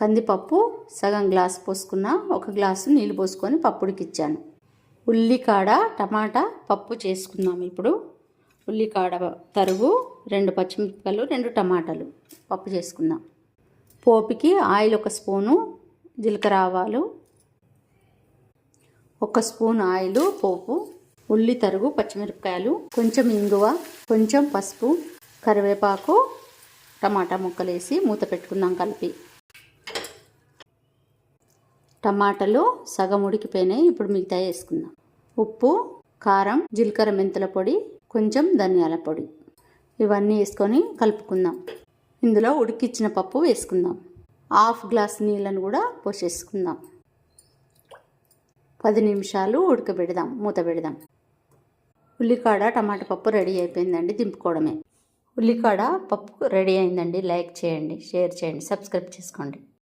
కందిపప్పు సగం గ్లాస్ పోసుకున్న ఒక గ్లాసు నీళ్ళు పోసుకొని పప్పు ఉడికిచ్చాను ఉల్లికాడ టమాటా పప్పు చేసుకుందాం ఇప్పుడు. ఉల్లికాడ తరుగు రెండు పచ్చిమిరపకాయలు రెండు టమాటాలు పప్పు చేసుకుందాం. పోపుకి ఆయిల్ ఒక స్పూను జీలకర్ర ఆవాలు ఒక స్పూన్ ఆయిల్ పోపు ఉల్లి తరుగు పచ్చిమిరపకాయలు కొంచెం ఇంగువ కొంచెం పసుపు కరివేపాకు టమాటా ముక్కలు వేసి మూత పెట్టుకుందాం కలిపి. టమాటాలు సగం ఉడికిపోయినాయి. ఇప్పుడు మిగతా వేసుకుందాం. ఉప్పు కారం జీలకర్ర మెంతుల పొడి కొంచెం ధనియాల పొడి. ఇవన్నీ వేసుకొని కలుపుకుందాం. ఇందులో ఉడికిచ్చిన పప్పు వేసుకుందాం. హాఫ్ గ్లాస్ నీళ్ళను కూడా పోసేసుకుందాం. పది నిమిషాలు ఉడకబెడదాం మూత పెడదాం. ఉల్లికాడ టమాటా పప్పు రెడీ అయిపోయిందండి దింపుకోవడమే. ఉల్లికాడ పప్పు రెడీ అయిందండి లైక్ చేయండి షేర్ చేయండి సబ్స్క్రైబ్ చేసుకోండి.